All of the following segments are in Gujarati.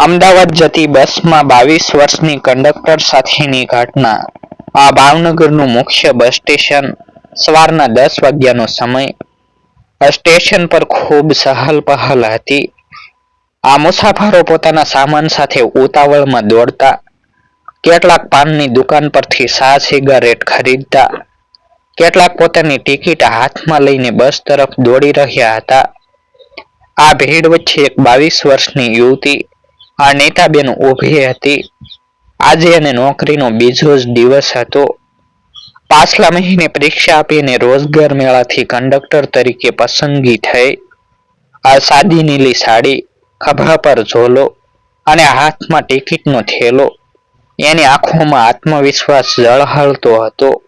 અમદાવાદ જતી બસમાં બાવીસ વર્ષની કંડક્ટર સાથેની ઘટના. આ ભાવનગરનું મુખ્ય બસ સ્ટેશન સવારના દસ વાગ્યાનો સમય. સ્ટેશન પર ખૂબ સહલ પહલ હતી. આ મુસાફરો પોતાના સામાન સાથે ઉતાવળમાં દોડતા, કેટલાક પાનની દુકાન પરથી સા સિગારેટ ખરીદતા, કેટલાક પોતાની ટિકિટ હાથમાં લઈને બસ તરફ દોડી રહ્યા હતા. આ ભીડ વચ્ચે એક બાવીસ વર્ષની યુવતી આ નેતાબેન ઊભી હતી. આજે એને નોકરીનો બીજો જ દિવસ હતો. પાછલા મહિને પરીક્ષા આપીને રોજગાર મેળાથી કંડક્ટર તરીકે પસંદગી થઈ. આ સાદી નીલી સાડી, ખભા પર ઝોલો અને હાથમાં ટિકિટનો થેલો. એની આંખોમાં આત્મવિશ્વાસ ઝળહળતો હતો.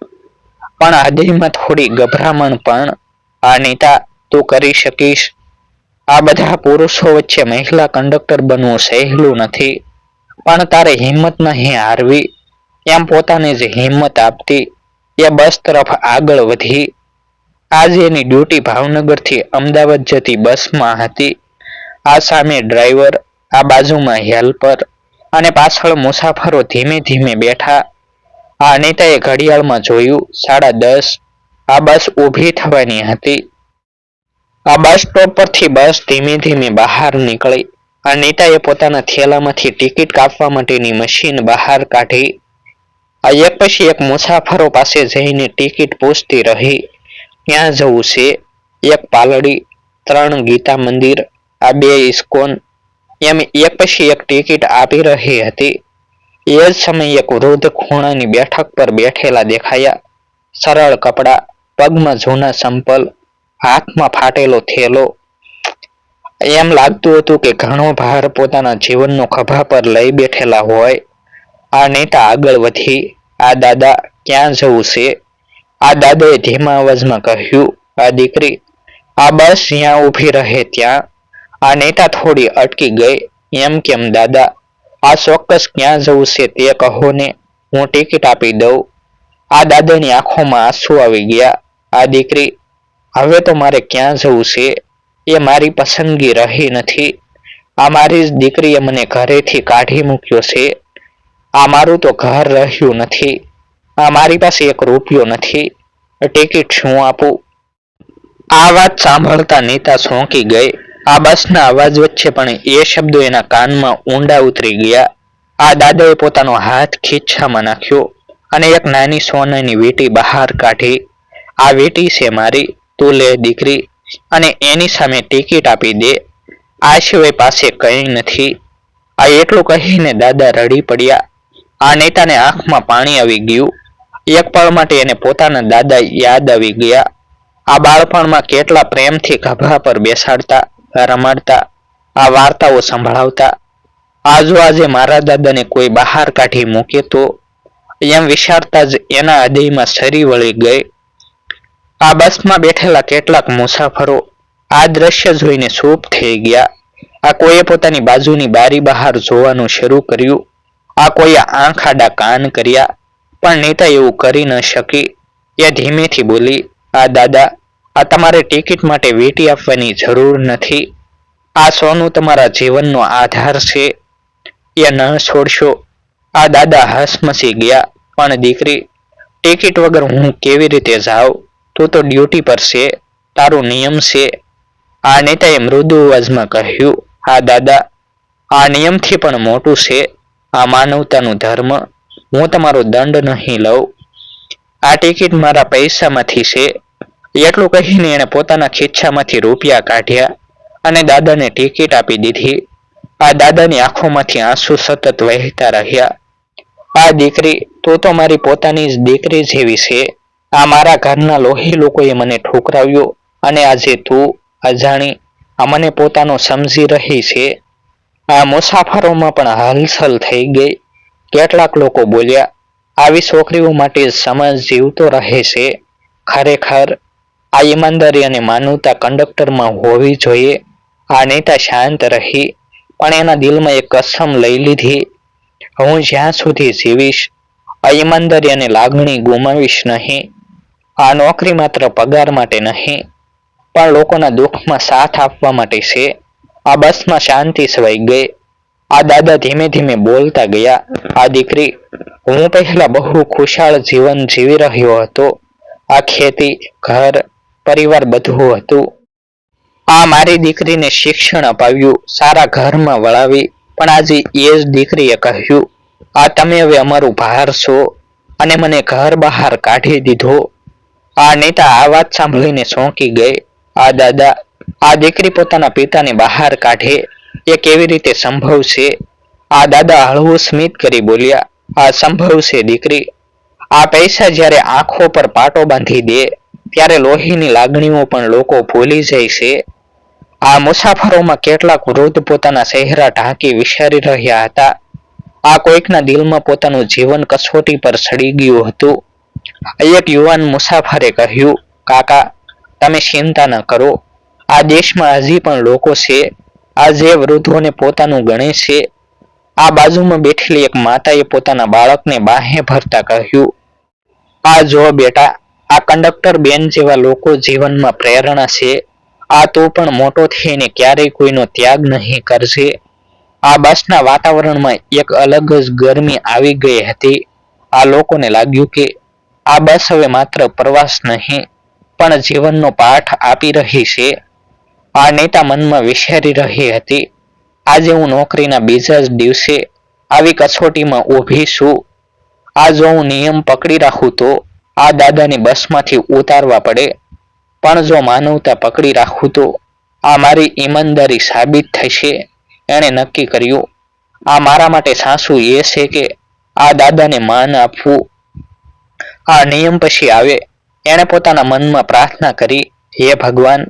પણ હૃદયમાં થોડી ગભરામણ પણ, આ નેતા, તું કરી શકીશ? આ બધા પુરુષો વચ્ચે મહિલા કંડક્ટર બનવું સહેલું નથી. પણ તારે હિંમત નહીં હારવી. એમ પોતાને જ હિંમત આપતી. એ બસ તરફ આગળ વધી. આજે એની ડ્યુટી ભાવનગરથી અમદાવાદ જતી બસમાં હતી. આ સામે ડ્રાઈવર, આ બાજુમાં હેલ્પર અને પાછળ મુસાફરો ધીમે ધીમે બેઠા. આ નેતાએ ઘડિયાળમાં જોયું, સાડા દસ. આ બસ ઊભી થવાની હતી. આ બસ સ્ટોપ પરથી બસ ધીમે ધીમે બહાર નીકળી. આ નેતાએ પોતાના થેલામાંથી ટિકિટ કાપવા માટેની મશીન બહાર કાઢી. આ એક પછી એક મુસાફરો પાસે જઈને ટિકિટ પૂછતી રહી. ક્યાં જવું છે? એક પાલડી, ત્રણ ગીતા મંદિર, આ બે ઇસ્કોન. એમ એક પછી એક ટિકિટ આપી રહી હતી. એ જ સમયે એક વૃદ્ધ ખૂણાની બેઠક પર બેઠેલા દેખાયા. સરળ કપડાં, પગમાં જૂના સંપલ હાથમાં ફાટેલો થેલો. એમ લાગતું હતું કે ઘણો ભાર પોતાના જીવનનો ખભા પર લઈ બેઠેલા હોય. આ નેતા આગળ વધી, આ દાદા ક્યાં જવું છે? આ દાદાએ ધીમા અવાજમાં કહ્યું, આ દીકરી, આ બસ જ્યાં ઊભી રહે ત્યાં. આ નેતા થોડી અટકી ગઈ, એમ કેમ દાદા, આ ચોક્કસ ક્યાં જવું છે તે કહો ને, હું ટિકિટ આપી દઉં. આ દાદાની આંખોમાં આંસુ આવી ગયા, આ દીકરી હવે તો મારે ક્યાં જવું છે? એ મારી પસંદગી રહી નથી. આ મારી જ દીકરીએ મને ઘરેથી કાઢી મૂક્યો છે. આ મારું તો ઘર રહ્યું નથી. આ મારી પાસે એક રૂપિયો નથી. ટિકિટ શું આપું? આ વાત સાંભળતા નેતા સોંકી ગઈ. આ બસના અવાજ વચ્ચે પણ એ શબ્દો એના કાનમાં ઊંડા ઉતરી ગયા. આ દાદાએ પોતાનો હાથ ખીચ્છામાં નાખ્યો અને એક નાની સોનાની વીટી બહાર કાઢી. આ વીંટી છે મારી. તું લે દીકરી અને એની સામે ટિકિટ આપી દે. આ સિવાય પાસે કંઈ નથી. આ એટલું કહીને દાદા રડી પડ્યા. આ નેતાને આંખમાં પાણી આવી ગયું. એક પળ માટે એને પોતાના દાદા યાદ આવી ગયા. આ બાળપણમાં કેટલા પ્રેમથી ગભા પર બેસાડતા, રમાડતા, આ વાર્તાઓ સંભળાવતા. આજો આજે મારા દાદાને કોઈ બહાર કાઢી મૂકે તો એમ વિચારતા જ એના હૃદયમાં સરી વળી ગઈ. આ બસમાં બેઠેલા કેટલાક મુસાફરો આ દ્રશ્ય જોઈને ચૂપ થઈ ગયા. આ કોઈએ પોતાની બાજુની બારી બહાર જોવાનું શરૂ કર્યું. આ કોઈએ આંખ આડા કાન કર્યા, પણ નેતા એવું કરી ન શકી. એ ધીમેથી બોલી, આ દાદા, આ તમારે ટિકિટ માટે વેટી આપવાની જરૂર નથી. આ સોનું તમારા જીવનનો આધાર છે. એ ન છોડશો. આ દાદા હસમસી ગયા, પણ દીકરી, ટિકિટ વગર હું કેવી રીતે જાઉં? તું તો ડ્યુટી પર છે, તારો નિયમ છે. આ નેતાએ મૃદુ અવાજમાં કહ્યું, હા, દાદા, આ નિયમથી પણ મોટું છે. આ માનવતાનું ધર્મ હું તમારો દંડ નહીં લઉં. આ ટિકિટ મારા પૈસામાંથી છે. એટલું કહીને એણે પોતાના ખિસ્સામાંથી રૂપિયા કાઢ્યા અને દાદાને ટિકિટ આપી દીધી. આ દાદાની આંખોમાંથી આંસુ સતત વહેતા રહ્યા. આ દીકરી, તું તો મારી પોતાની જ દીકરી જેવી છે. આ મારા ઘરના લોહી લોકોએ મને ઠોકરાવ્યો અને આજે તું અજાણી, આ મને પોતાનો સમજી રહી છે. આ મુસાફરોમાં પણ હલચલ થઈ ગઈ. કેટલાક લોકો બોલ્યા, આવી છોકરીઓ માટે સમાજ જીવતો રહે છે. ખરેખર, આ ઈમાનદારી અને માનવતા કંડક્ટરમાં હોવી જોઈએ. આ નેતા શાંત રહી, પણ એના દિલમાં એક કસમ લઈ લીધી. હું જ્યાં સુધી જીવીશ, આ ઈમાનદારી અને લાગણી ગુમાવીશ નહીં. આ નોકરી માત્ર પગાર માટે નહીં, પણ લોકોના દુઃખમાં સાથ આપવા માટે છે. આ બસમાં શાંતિ સવાઈ ગઈ. આ દાદા ધીમે ધીમે બોલતા ગયા, આ દીકરી, હું પહેલા બહુ ખુશાળ જીવન જીવી રહ્યો હતો. આ ખેતી, ઘર, પરિવાર બધું હતું. આ મારી દીકરીને શિક્ષણ અપાવ્યું, સારા ઘરમાં વળાવી. પણ આજે એ જ દીકરીએ કહ્યું, આ તમે હવે અમારું ભાર છો. અને મને ઘર બહાર કાઢી દીધો. આ નેતા આ વાત સાંભળીને ચોંકી ગઈ. આ દાદા, આ દીકરી પોતાના પિતાને બહાર કાઢે. એ કેવી રીતે સંભવ છે? આ દાદા હળવું સ્મિત કરી બોલ્યા, આ સંભવ છે, દીકરી. આ પૈસા જ્યારે આંખો પર પાટો બાંધી દે, ત્યારે લોહીની લાગણીઓ પણ લોકો ભૂલી જાય છે. આ મુસાફરોમાં કેટલાક વૃદ્ધ પોતાના ચહેરા ઢાંકી વિચારી રહ્યા હતા. આ કોઈકના દિલમાં પોતાનું જીવન કસોટી પર ચડી ગયું હતું. એક યુવાન મુસાફરે કહ્યું, કાકા, તમે ચિંતા ન કરો. આ દેશમાં હજી પણ લોકો છે. આ જે વૃદ્ધોને પોતાનું ગણે છે, આ બાજુમાં બેઠેલી એક માતાએ પોતાના બાળકને બાહે ભરતા કહ્યું, આ જો બેટા, આ કંડક્ટર બેન જેવા લોકો જીવનમાં પ્રેરણા છે. આ તો પણ મોટો થઈને ક્યારેય કોઈનો ત્યાગ નહીં કરશે. આ બસના વાતાવરણમાં એક અલગ જ ગરમી આવી ગઈ હતી. આ લોકોને લાગ્યું કે આ બસ હવે માત્ર પ્રવાસ નહીં, પણ જીવનનો પાઠ આપી રહી છે. આ નેતા મનમાં વિચારી રહી હતી. આજે હું નોકરીના બીજા જ દિવસે આવી કસોટીમાં ઊભી છું. આ જો હું નિયમ પકડી રાખું તો આ દાદાને બસમાંથી ઉતારવા પડે. પણ જો માનવતા પકડી રાખું તો આ મારી ઈમાનદારી સાબિત થશે. એણે નક્કી કર્યું. આ મારા માટે સાસુ એ છે કે આ દાદાને માન આપવું આ નિયમ પછી આવે. એણે પોતાના મનમાં પ્રાર્થના કરી, હે ભગવાન,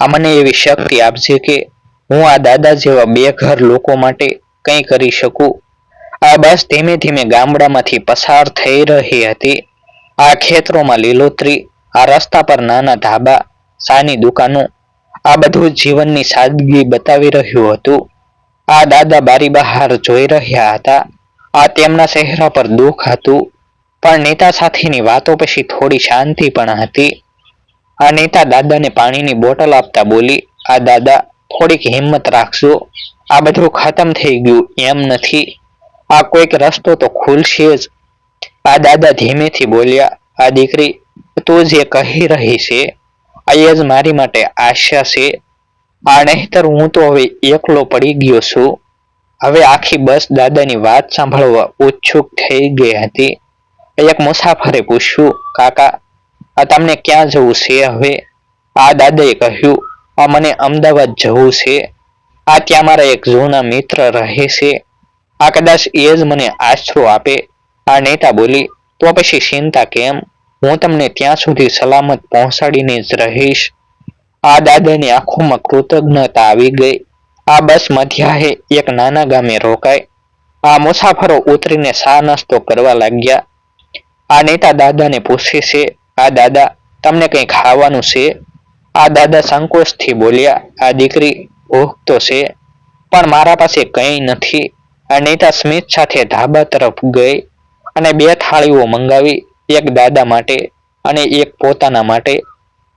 આ મને એવી શક્તિ આપજે કે હું આ દાદા જેવા બે ઘર લોકો માટે કંઈ કરી શકું. આ બસ ધીમે ધીમે ગામડામાંથી પસાર થઈ રહી હતી. આ ખેતરોમાં લીલોતરી, આ રસ્તા પર નાના ધાબા, સાની દુકાનો, આ બધું જીવનની સાદગી બતાવી રહ્યું હતું. આ દાદા બારી બહાર જોઈ રહ્યા હતા. આ તેમના ચહેરા પર દુઃખ હતું. પણ નેતા સાથેની વાતો પછી થોડી શાંતિ પણ હતી. આ નેતા દાદાને પાણીની બોટલ આપતા બોલી, આ દાદા, થોડીક હિંમત રાખજો. આ બધું ખતમ થઈ ગયું, એમ નથી. આ કોઈક રસ્તો તો ખુલશે જ. આ દાદા ધીમેથી બોલ્યા, આ દીકરી, તું જે કહી રહી છે આ જ મારી માટે આશા છે. આ નહીતર હું તો હવે એકલો પડી ગયો છું. હવે આખી બસ દાદાની વાત સાંભળવા ઉત્સુક થઈ ગઈ હતી. એક મુસાફરે પૂછ્યું, કાકા, આ તમને ક્યાં જવું છે? હવે આ દાદાએ કહ્યું, આ મને અમદાવાદ જવું છે. આ ત્યાં મારા એક જૂના મિત્ર રહે છે. આ કદાચ એ જ મને આશરો આપે. આ નેતા બોલી, તો પછી ચિંતા કેમ? હું તમને ત્યાં સુધી સલામત પહોંચાડીને જ રહીશ. આ દાદાની આંખોમાં કૃતજ્ઞતા આવી ગઈ. આ બસ મધ્યાહે એક નાના ગામે રોકાય આ મુસાફરો ઉતરીને સા નાસ્તો કરવા લાગ્યા. આ નેતા દાદાને પૂછે છે, આ દાદા, તમને કંઈ ખાવાનું છે? આ દાદા સંકોચથી બોલ્યા, આ દીકરી ભૂખ તો છે, પણ મારા પાસે કંઈ નથી. આ નેતા સ્મિત સાથે ધાબા તરફ ગઈ અને બે થાળીઓ મંગાવી, એક દાદા માટે અને એક પોતાના માટે.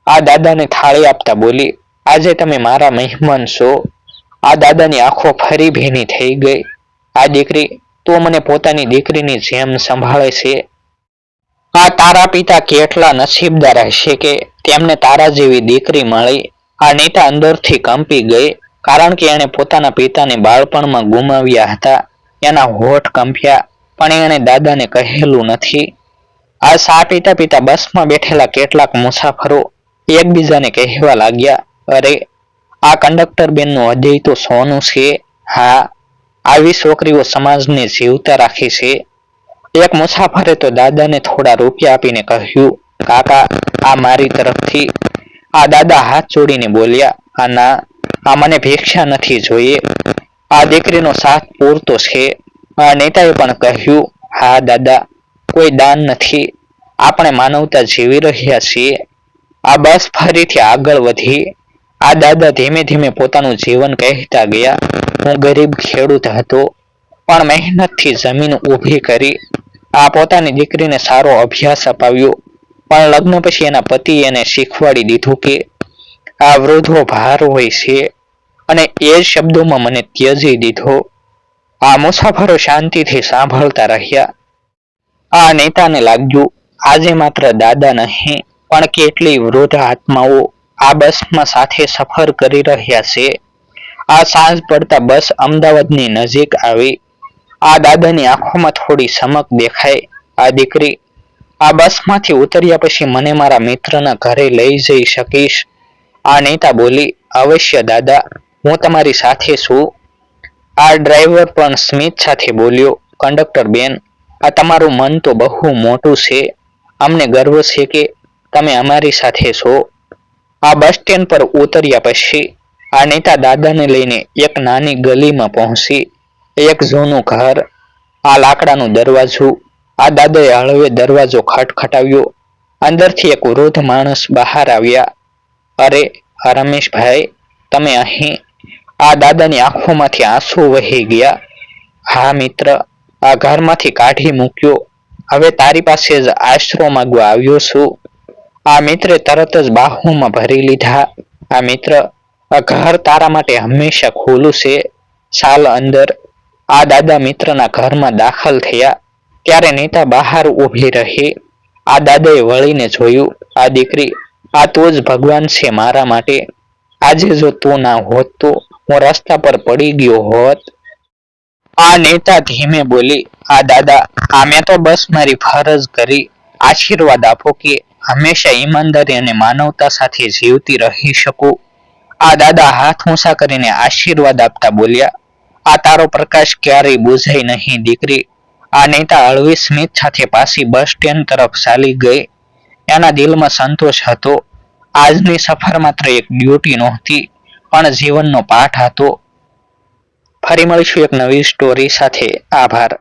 આ દાદાને થાળી આપતા બોલી, આજે તમે મારા મહેમાન છો. આ દાદાની આંખો ફરી ભીની થઈ ગઈ, આ દીકરી, તું મને પોતાની દીકરીની જેમ સંભાળે છે. આ તારા પિતા કેટલા નસીબદાર હશે કે તેમને તારા જેવી દીકરી મળી. આ નેતા અંદરથી કંપી ગઈ, કારણ કે એણે પોતાના પિતાને બાળપણમાં ગુમાવ્યા હતા. એના હોઠ કંપ્યા, પણ એણે દાદાને કહેલું નથી. આ સા પિતા પિતા બસમાં બેઠેલા કેટલાક મુસાફરો એકબીજાને કહેવા લાગ્યા, અરે, આ કંડક્ટર બેનનું હૃદય તો સોનું છે. હા, આવી છોકરીઓ સમાજને જીવતા રાખે છે. એક મુસાફરે તો દાદાને થોડા રૂપિયા આપીને કહ્યું, કાકા, આ મારી તરફથી. આ દાદા હાથ જોડીને બોલ્યા આ ના આ મને ભિક્ષા નથી જોઈએ. આ દીકરીનો સાથ પૂરતો છે. આ નેતાએ પણ કહ્યું, હા, દાદા, કોઈ દાન નથી. આપણે માનવતા જીવી રહ્યા છીએ. આ બસ ફરીથી આગળ વધી. આ દાદા ધીમે ધીમે પોતાનું જીવન કહેતા ગયા, હું ગરીબ ખેડૂત હતો, પણ મહેનતથી જમીન ઊભી કરી આ પોતાની દીકરીને સારો અભ્યાસ અપાવ્યો. પણ લગ્ન પછી એના પતિ એને શીખવાડી દીધું કે આ વૃદ્ધો ભાર હોય છે અને એ શબ્દોમાં મને ત્યજી દીધો. આ મુસાફરો શાંતિથી સાંભળતા રહ્યા. આ નેતાને લાગ્યું, આજે માત્ર દાદા નહીં, પણ કેટલી વૃદ્ધ આત્માઓ આ બસમાં સાથે સફર કરી રહ્યા છે. આ સાંજ પડતા બસ અમદાવાદની નજીક આવી. આ દાદાની આંખોમાં થોડી સમક દેખાય આ દીકરી આ બસમાંથી ઉતર્યા પછી મને મારા મિત્રના ઘરે લઈ જઈ શકીશ. આ નેતા બોલી, અવશ્ય દાદા, હું તમારી સાથે છું. આ ડ્રાઈવર પણ સ્મિત સાથે બોલ્યો, કંડક્ટર બેન, આ તમારું મન તો બહુ મોટું છે. અમને ગર્વ છે કે તમે અમારી સાથે છો. આ બસ સ્ટેન્ડ પર ઉતર્યા પછી આ નેતા દાદાને લઈને એક નાની ગલીમાં પહોંચી. એક જૂનું ઘર, આ લાકડાનું દરવાજું, આ દાદાએ હળવે દરવાજો ખટખટાવ્યો અંદરથી એક વૃદ્ધ માણસ બહાર આવ્યા. અરે રમેશભાઈ, તમે અહીં? આ દાદાની આંખોમાંથી આંસુ વહી ગયા. હા, મિત્ર. આ ઘરમાંથી કાઢી મૂક્યો. હવે તારી પાસે જ આશરો માંગવા આવ્યો છું. આ મિત્રે તરત જ બાહુમાં ભરી લીધા. આ મિત્ર, આ ઘર તારા માટે હંમેશા ખુલ્લું છે. સાલ અંદર. આ દાદા મિત્રના ઘરમાં દાખલ થયા. ત્યારે નીતા બહાર ઊભી રહી. આ દાદાએ વળીને જોયું, આ દીકરી, આ તો જ ભગવાન છે મારા માટે. આજે જો તું ના હોત તો હું રસ્તા પર પડી ગયો હોત. આ નેતા ધીમે બોલી, આ દાદા આ મેં તો બસ મારી ફરજ કરી. આશીર્વાદ આપો કે હંમેશા ઈમાનદારી અને માનવતા સાથે જીવતી રહી શકું. આ દાદા હાથ ઊંચા કરીને આશીર્વાદ આપતા બોલ્યા આ તારો પ્રકાશ ક્યારેય બુઝાય નહીં. દીકરી, આ નેતા હળવી સ્મિત સાથે પાછી બસ સ્ટેન્ડ તરફ ચાલી ગઈ. એના દિલમાં સંતોષ હતો. આજની સફર માત્ર એક ડ્યુટી નહોતી, પણ જીવનનો પાઠ હતો. ફરી મળીશું એક નવી સ્ટોરી સાથે. આભાર.